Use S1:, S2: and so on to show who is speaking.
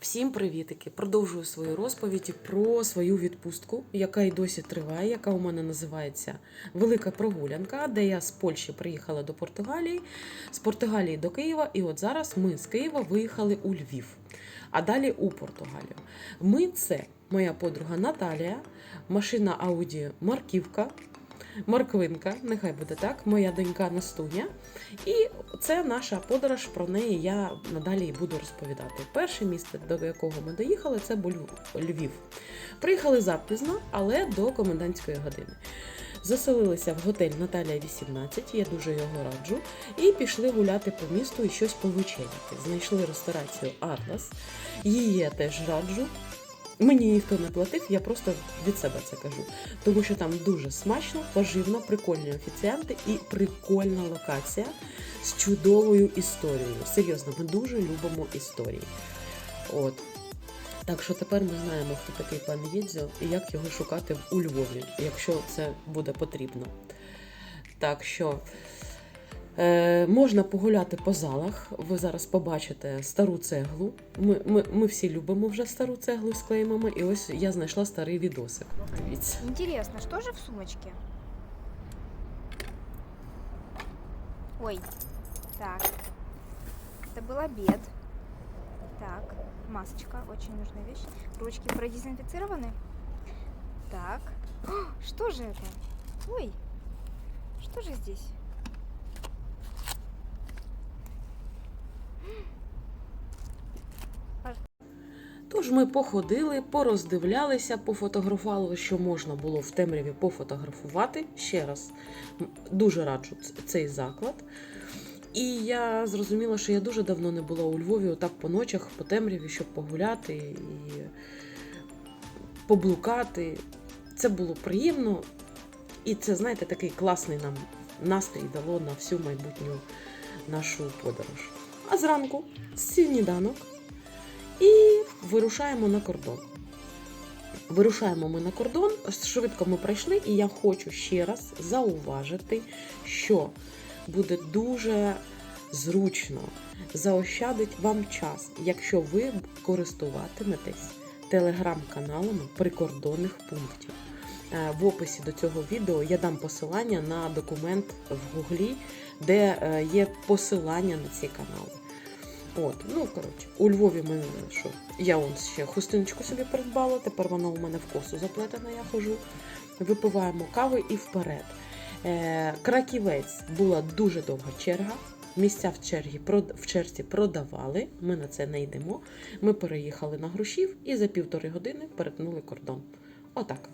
S1: Всім привітики! Продовжую свою розповідь про свою відпустку, яка й досі триває, яка у мене називається Велика прогулянка, де я з Польщі приїхала до Португалії, з Португалії до Києва, і от зараз ми з Києва виїхали у Львів, а далі у Португалію. Ми це моя подруга Наталія, машина Ауді Марківка. Морквинка, нехай буде так, моя донька Настуня. І це наша подорож. Про неї я надалі буду розповідати. Перше місце, до якого ми доїхали, це був Львів. Приїхали запізно, але до комендантської години. Заселилися в готель Наталія 18, я дуже його раджу, і пішли гуляти по місту і щось повечеряти. Знайшли ресторацію Атлас. Її я теж раджу. Мені ніхто не платив, я просто від себе це кажу. Тому що там дуже смачно, поживно, прикольні офіціанти і прикольна локація з чудовою історією. Серйозно, ми дуже любимо історії. От. Так що тепер ми знаємо, хто такий пан Єдзьо і як його шукати у Львові, якщо це буде потрібно. Так що е, можна погуляти по залах. Ви зараз побачите стару цеглу. Ми, ми, ми всі любимо вже стару цеглу з клеймами, і ось я знайшла старий відосик. Дивіться.
S2: Интересно, что же в сумочке? Ой, так. Это был обед. Так, масочка, очень нужная вещь. Ручки продезинфицированы. Так. О, что же это? Ой, что же здесь?
S1: Тож ми походили, пороздивлялися, пофотографували, що можна було в темряві пофотографувати. Ще раз дуже раджу цей заклад. І я зрозуміла, що я дуже давно не була у Львові, отак по ночах, по темряві, щоб погуляти і поблукати. Це було приємно. І це, знаєте, такий класний нам настрій дало на всю майбутню нашу подорож. А зранку сніданок і вирушаємо на кордон. Вирушаємо ми на кордон, швидко ми пройшли, і я хочу ще раз зауважити, що буде дуже зручно заощадить вам час, якщо ви користуватиметесь телеграм-каналами прикордонних пунктів. Е, В описі до цього відео я дам посилання на документ в Гуглі, де е, є посилання на ці канали. От, ну коротше, у Львові ми що? Я он ще хустиночку собі придбала, тепер вона у мене в косу заплетена, я хожу. Випиваємо кави і вперед. Е, Краківець була дуже довга черга. Місця в черзі, в черзі продавали, ми на це не йдемо. Ми переїхали на Грушів і за півтори години перетнули кордон. Отак.